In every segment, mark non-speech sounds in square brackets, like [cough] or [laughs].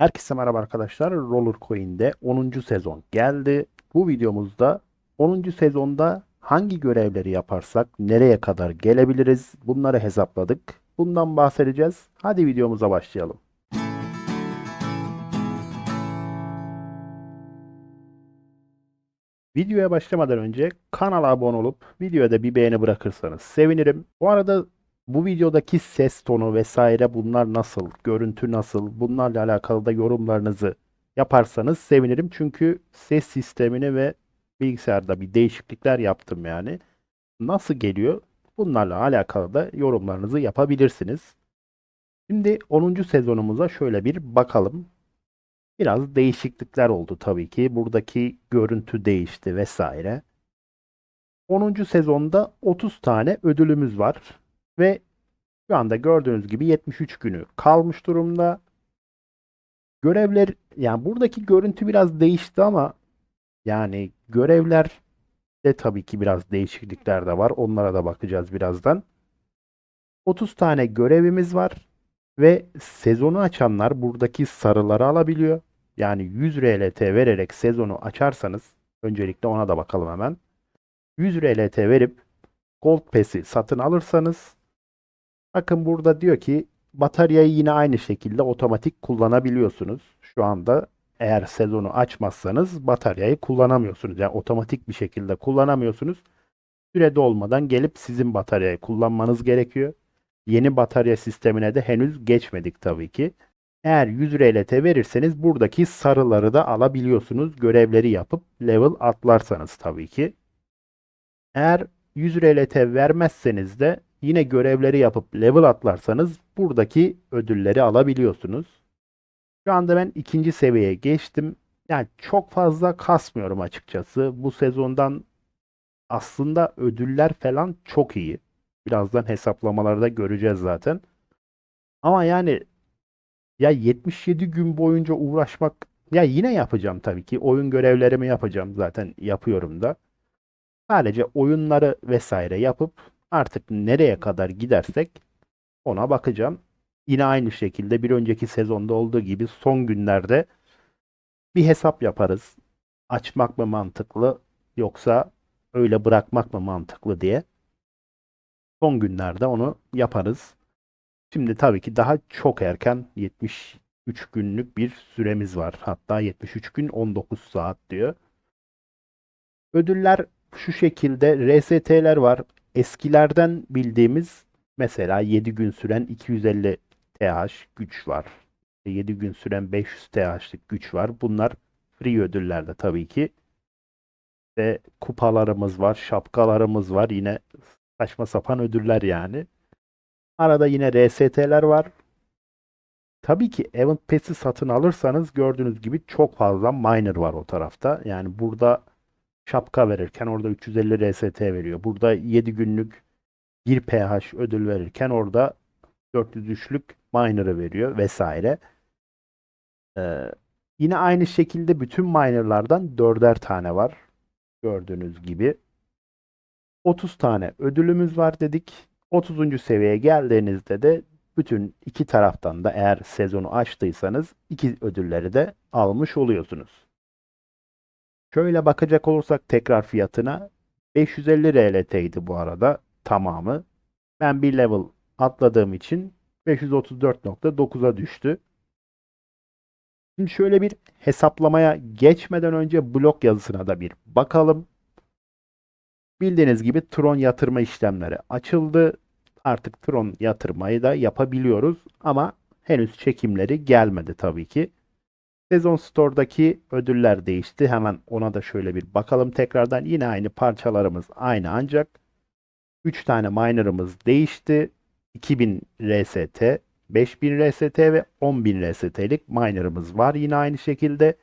Herkese merhaba arkadaşlar. Roller Coin'de 10. sezon geldi. Bu videomuzda 10. sezonda hangi görevleri yaparsak nereye kadar gelebiliriz bunları hesapladık. Bundan bahsedeceğiz. Hadi videomuza başlayalım. Videoya başlamadan önce kanala abone olup videoya da bir beğeni bırakırsanız sevinirim. Bu arada bu videodaki ses tonu vesaire bunlar nasıl, görüntü nasıl, bunlarla alakalı da yorumlarınızı yaparsanız sevinirim. Çünkü ses sistemini ve bilgisayarda bir değişiklikler yaptım yani. Nasıl geliyor? Bunlarla alakalı da yorumlarınızı yapabilirsiniz. Şimdi 10. sezonumuza şöyle bir bakalım. Biraz değişiklikler oldu tabii ki. Buradaki görüntü değişti vesaire. 10. sezonda 30 tane ödülümüz var. Ve şu anda gördüğünüz gibi 73 günü kalmış durumda. Görevler yani buradaki görüntü biraz değişti ama yani görevler de tabii ki biraz değişiklikler de var. Onlara da bakacağız birazdan. 30 tane görevimiz var ve sezonu açanlar buradaki sarıları alabiliyor. Yani 100 RLT vererek sezonu açarsanız öncelikle ona da bakalım hemen. 100 RLT verip Gold Pass'i satın alırsanız bakın burada diyor ki bataryayı yine aynı şekilde otomatik kullanabiliyorsunuz. Şu anda eğer sezonu açmazsanız bataryayı kullanamıyorsunuz. Yani otomatik bir şekilde kullanamıyorsunuz. Süre dolmadan gelip sizin bataryayı kullanmanız gerekiyor. Yeni batarya sistemine de henüz geçmedik tabii ki. Eğer 100 RLT verirseniz buradaki sarıları da alabiliyorsunuz. Görevleri yapıp level atlarsanız tabii ki. Eğer 100 RLT vermezseniz de yine görevleri yapıp level atlarsanız buradaki ödülleri alabiliyorsunuz. Şu anda ben ikinci seviyeye geçtim. Yani çok fazla kasmıyorum açıkçası. Bu sezondan aslında ödüller falan çok iyi. Birazdan hesaplamalarda göreceğiz zaten. Ama yani ya 77 gün boyunca uğraşmak ya yine yapacağım tabii ki. Oyun görevlerimi yapacağım zaten yapıyorum da. Sadece oyunları vesaire yapıp artık nereye kadar gidersek ona bakacağım. Yine aynı şekilde bir önceki sezonda olduğu gibi son günlerde bir hesap yaparız. Açmak mı mantıklı yoksa öyle bırakmak mı mantıklı diye. Son günlerde onu yaparız. Şimdi tabii ki daha çok erken 73 günlük bir süremiz var. Hatta 73 gün 19 saat diyor. Ödüller şu şekilde RST'ler var. Eskilerden bildiğimiz mesela 7 gün süren 250 TH güç var. 7 gün süren 500 TH'lık güç var. Bunlar free ödüllerde tabii ki. Ve kupalarımız var, şapkalarımız var. Yine saçma sapan ödüller yani. Arada yine RST'ler var. Tabii ki Event Pass'i satın alırsanız gördüğünüz gibi çok fazla miner var o tarafta. Yani burada şapka verirken orada 350 RST veriyor. Burada 7 günlük 1 PH ödül verirken orada 403'lük miner'ı veriyor vesaire. Ee, yine aynı şekilde bütün miner'lardan 4'er tane var. Gördüğünüz gibi. 30 tane ödülümüz var dedik. 30. seviyeye geldiğinizde de bütün iki taraftan da eğer sezonu açtıysanız iki ödülleri de almış oluyorsunuz. Şöyle bakacak olursak tekrar fiyatına 550 RLT'ydi bu arada tamamı. Ben bir level atladığım için 534.9'a düştü. Şimdi şöyle bir hesaplamaya geçmeden önce blok yazısına da bir bakalım. Bildiğiniz gibi Tron yatırma işlemleri açıldı. Artık Tron yatırmayı da yapabiliyoruz ama henüz çekimleri gelmedi tabii ki. Sezon Store'daki ödüller değişti. Hemen ona da şöyle bir bakalım tekrardan. Yine aynı parçalarımız aynı ancak 3 tane miner'ımız değişti. 2000 RST, 5000 RST ve 10000 RST'lik miner'ımız var yine aynı şekilde.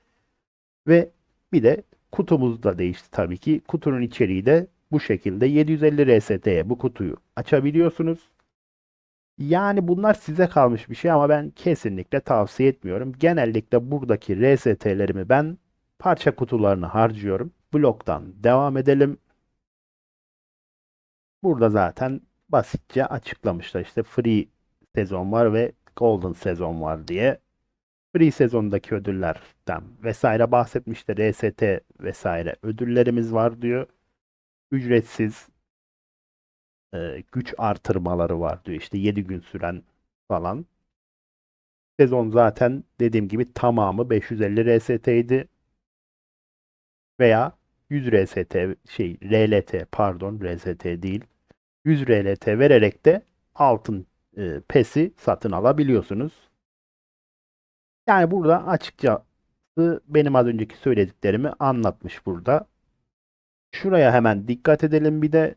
Ve bir de kutumuz da değişti tabii ki. Kutunun içeriği de bu şekilde 750 RST'ye bu kutuyu açabiliyorsunuz. Yani bunlar size kalmış bir şey ama ben kesinlikle tavsiye etmiyorum. Genellikle buradaki RST'lerimi ben parça kutularına harcıyorum. Bloktan devam edelim. Burada zaten basitçe açıklamışlar işte free sezon var ve golden sezon var diye. free sezondaki ödüllerden vesaire bahsetmişti. RST vesaire ödüllerimiz var diyor. Ücretsiz e, güç artırmaları var diyor. İşte 7 gün süren falan. Sezon zaten dediğim gibi tamamı 550 RST'ydi. Veya 100 RST şey RLT pardon RST değil. 100 RLT vererek de altın e, PES'i satın alabiliyorsunuz. Yani burada açıkçası benim az önceki söylediklerimi anlatmış burada. Şuraya hemen dikkat edelim bir de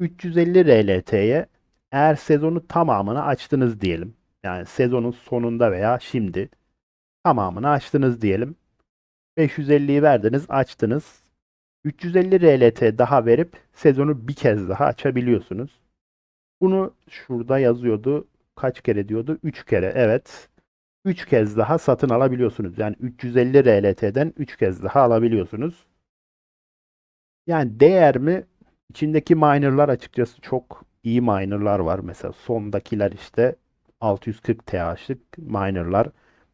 350 RLT'ye eğer sezonu tamamını açtınız diyelim. Yani sezonun sonunda veya şimdi tamamını açtınız diyelim. 550'yi verdiniz, açtınız. 350 RLT daha verip sezonu bir kez daha açabiliyorsunuz. Bunu şurada yazıyordu. Kaç kere diyordu? 3 kere. Evet. 3 kez daha satın alabiliyorsunuz. Yani 350 RLT'den 3 kez daha alabiliyorsunuz. Yani değer mi? İçindeki minerlar açıkçası çok iyi minerlar var. Mesela sondakiler işte 640 TH'lık minerlar,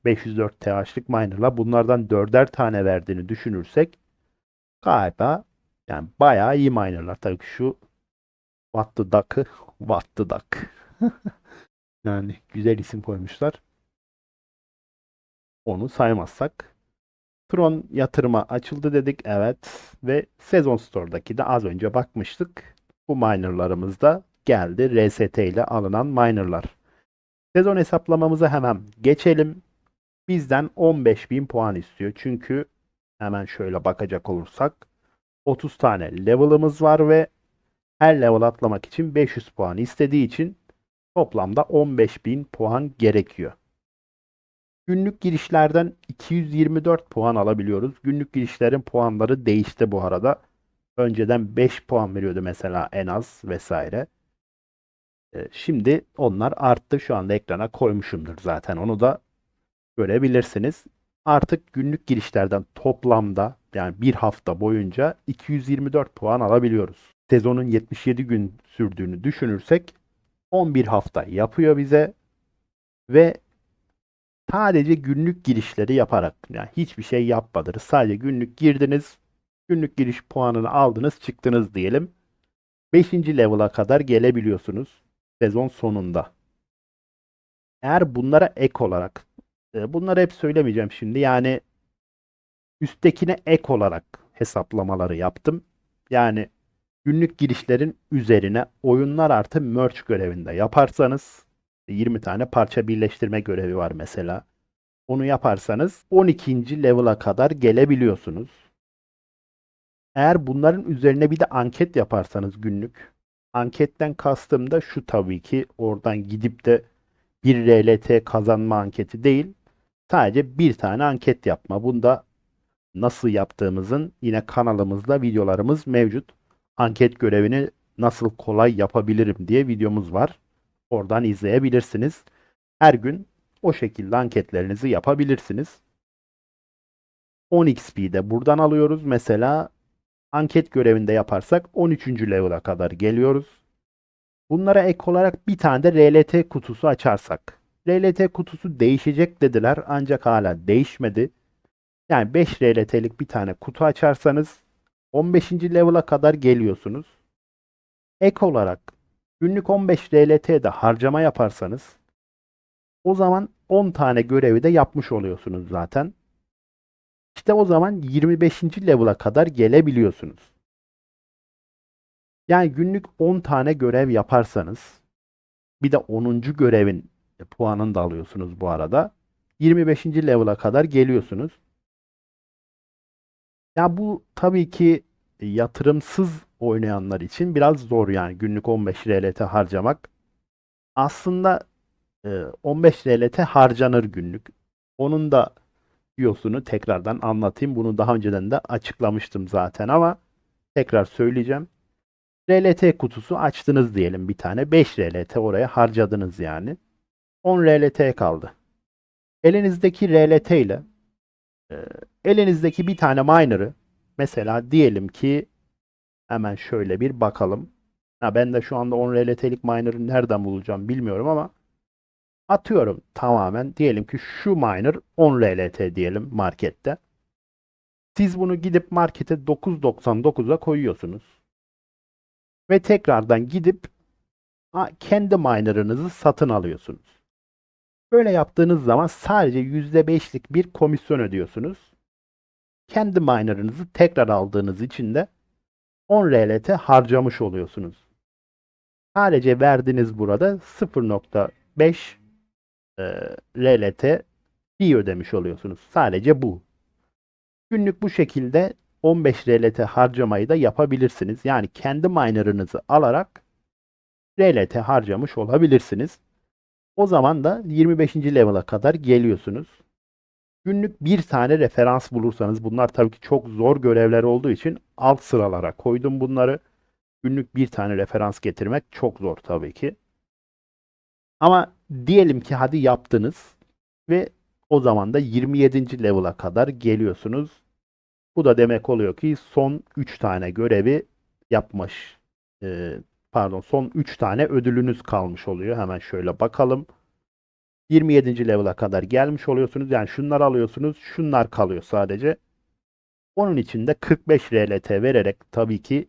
504 TH'lık minerlar. Bunlardan 4'er tane verdiğini düşünürsek galiba yani bayağı iyi minerlar. Tabii ki şu What the Duck'ı [laughs] What the Duck. [laughs] Yani güzel isim koymuşlar. Onu saymazsak. Tron yatırıma açıldı dedik. Evet. Ve Sezon Store'daki de az önce bakmıştık. Bu minerlarımız da geldi. RST ile alınan minerlar. Sezon hesaplamamıza hemen geçelim. Bizden 15.000 puan istiyor. Çünkü hemen şöyle bakacak olursak 30 tane level'ımız var ve her level atlamak için 500 puan istediği için toplamda 15.000 puan gerekiyor. Günlük girişlerden 224 puan alabiliyoruz. Günlük girişlerin puanları değişti bu arada. Önceden 5 puan veriyordu mesela en az vesaire. Ee, Şimdi onlar arttı. Şu anda ekrana koymuşumdur zaten. Onu da görebilirsiniz. Artık günlük girişlerden toplamda yani bir hafta boyunca 224 puan alabiliyoruz. Sezonun 77 gün sürdüğünü düşünürsek 11 hafta yapıyor bize ve sadece günlük girişleri yaparak yani hiçbir şey yapmadınız. Sadece günlük girdiniz. Günlük giriş puanını aldınız, çıktınız diyelim. 5. level'a kadar gelebiliyorsunuz sezon sonunda. Eğer bunlara ek olarak e, bunları hep söylemeyeceğim şimdi. Yani üsttekine ek olarak hesaplamaları yaptım. Yani günlük girişlerin üzerine oyunlar artı merch görevinde yaparsanız 20 tane parça birleştirme görevi var mesela. Onu yaparsanız 12. level'a kadar gelebiliyorsunuz. Eğer bunların üzerine bir de anket yaparsanız günlük anketten kastım da şu tabii ki oradan gidip de bir RLT kazanma anketi değil. Sadece bir tane anket yapma. Bunda nasıl yaptığımızın yine kanalımızda videolarımız mevcut. Anket görevini nasıl kolay yapabilirim diye videomuz var. Oradan izleyebilirsiniz. Her gün o şekilde anketlerinizi yapabilirsiniz. 10 XP'de buradan alıyoruz. Mesela anket görevinde yaparsak 13. level'a kadar geliyoruz. Bunlara ek olarak bir tane de RLT kutusu açarsak. RLT kutusu değişecek dediler ancak hala değişmedi. Yani 5 RLT'lik bir tane kutu açarsanız 15. level'a kadar geliyorsunuz. Ek olarak günlük 15 RLT'de harcama yaparsanız o zaman 10 tane görevi de yapmış oluyorsunuz zaten. İşte o zaman 25. level'a kadar gelebiliyorsunuz. Yani günlük 10 tane görev yaparsanız bir de 10. görevin puanını da alıyorsunuz bu arada. 25. level'a kadar geliyorsunuz. Ya bu tabii ki yatırımsız oynayanlar için biraz zor yani günlük 15 RLT harcamak. Aslında e, 15 RLT harcanır günlük. Onun da yosunu tekrardan anlatayım. Bunu daha önceden de açıklamıştım zaten ama tekrar söyleyeceğim. RLT kutusu açtınız diyelim bir tane. 5 RLT oraya harcadınız yani. 10 RLT kaldı. Elinizdeki RLT ile e, elinizdeki bir tane miner'ı mesela diyelim ki hemen şöyle bir bakalım. Ha, ben de şu anda 10 RLT'lik miner'ı nereden bulacağım bilmiyorum ama Atıyorum tamamen diyelim ki şu miner 10 RLT diyelim markette. Siz bunu gidip markete 9.99'a koyuyorsunuz. Ve tekrardan gidip kendi miner'ınızı satın alıyorsunuz. Böyle yaptığınız zaman sadece %5'lik bir komisyon ödüyorsunuz. Kendi miner'ınızı tekrar aldığınız için de 10 RLT harcamış oluyorsunuz. Sadece verdiğiniz burada 0.5 e, RLT fee ödemiş oluyorsunuz. Sadece bu. Günlük bu şekilde 15 RLT harcamayı da yapabilirsiniz. Yani kendi miner'ınızı alarak RLT harcamış olabilirsiniz. O zaman da 25. level'a kadar geliyorsunuz. Günlük bir tane referans bulursanız bunlar tabii ki çok zor görevler olduğu için alt sıralara koydum bunları. Günlük bir tane referans getirmek çok zor tabii ki. Ama diyelim ki hadi yaptınız ve o zaman da 27. level'a kadar geliyorsunuz. Bu da demek oluyor ki son 3 tane görevi yapmış. Ee, pardon son 3 tane ödülünüz kalmış oluyor. Hemen şöyle bakalım. 27. level'a kadar gelmiş oluyorsunuz. Yani şunlar alıyorsunuz. Şunlar kalıyor sadece. Onun için de 45 RLT vererek tabii ki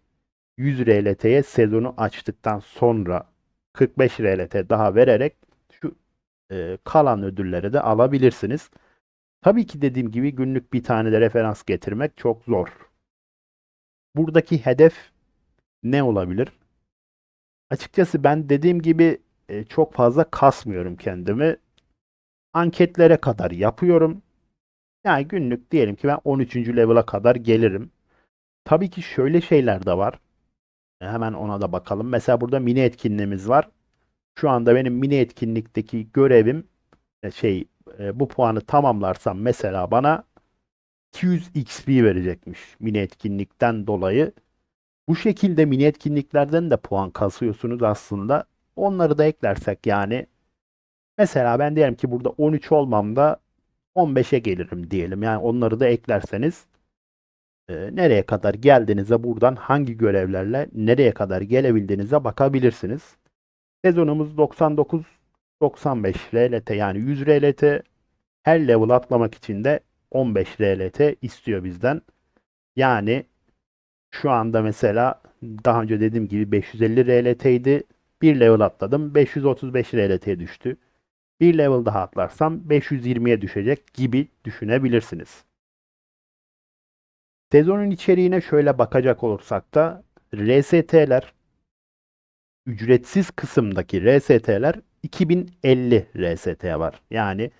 100 RLT'ye sezonu açtıktan sonra 45 RLT daha vererek şu e, kalan ödülleri de alabilirsiniz. Tabii ki dediğim gibi günlük bir tane de referans getirmek çok zor. Buradaki hedef ne olabilir? Açıkçası ben dediğim gibi e, çok fazla kasmıyorum kendimi. Anketlere kadar yapıyorum. Yani günlük diyelim ki ben 13. level'a kadar gelirim. Tabii ki şöyle şeyler de var. E, Hemen ona da bakalım. Mesela burada mini etkinliğimiz var. Şu anda benim mini etkinlikteki görevim e, şey e, bu puanı tamamlarsam mesela bana 200 XP verecekmiş mini etkinlikten dolayı. Bu şekilde mini etkinliklerden de puan kasıyorsunuz aslında. Onları da eklersek yani mesela ben diyelim ki burada 13 olmamda 15'e gelirim diyelim. Yani onları da eklerseniz e, nereye kadar geldiğinize buradan hangi görevlerle nereye kadar gelebildiğinize bakabilirsiniz. Sezonumuz 99 95 RLT yani 100 RLT her level atlamak için de 15 RLT istiyor bizden. Yani şu anda mesela daha önce dediğim gibi 550 RLT idi. Bir level atladım. 535 RLT düştü. Bir level daha atlarsam 520'ye düşecek gibi düşünebilirsiniz. Sezonun içeriğine şöyle bakacak olursak da RST'ler ücretsiz kısımdaki RST'ler 2050 RST var. Yani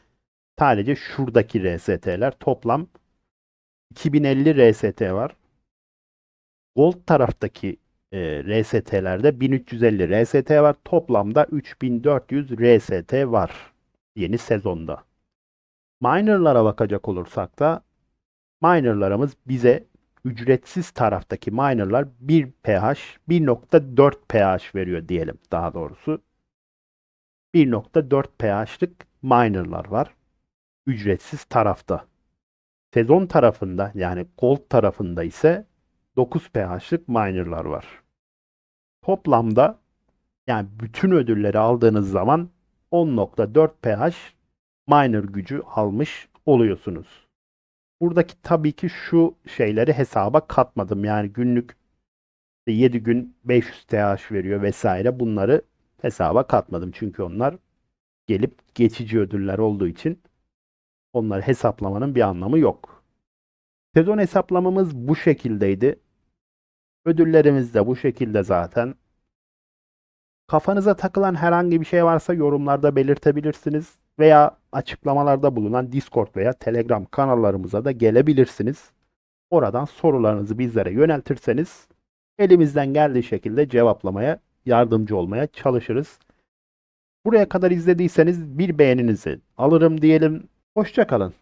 sadece şuradaki RST'ler toplam 2050 RST var. Gold taraftaki e, RST'lerde 1350 RST var. Toplamda 3400 RST var yeni sezonda. Miner'lara bakacak olursak da miner'larımız bize ücretsiz taraftaki miner'lar 1 pH, 1.4 pH veriyor diyelim daha doğrusu. 1.4 pH'lık miner'lar var. Ücretsiz tarafta. Sezon tarafında yani gold tarafında ise 9 pH'lık miner'lar var. Toplamda yani bütün ödülleri aldığınız zaman 10.4 pH miner gücü almış oluyorsunuz. Buradaki tabii ki şu şeyleri hesaba katmadım. Yani günlük 7 gün 500 TH veriyor vesaire. Bunları hesaba katmadım. Çünkü onlar gelip geçici ödüller olduğu için onları hesaplamanın bir anlamı yok. Sezon hesaplamamız bu şekildeydi. Ödüllerimiz de bu şekilde zaten. Kafanıza takılan herhangi bir şey varsa yorumlarda belirtebilirsiniz veya açıklamalarda bulunan Discord veya Telegram kanallarımıza da gelebilirsiniz. Oradan sorularınızı bizlere yöneltirseniz elimizden geldiği şekilde cevaplamaya yardımcı olmaya çalışırız. Buraya kadar izlediyseniz bir beğeninizi alırım diyelim. Hoşçakalın.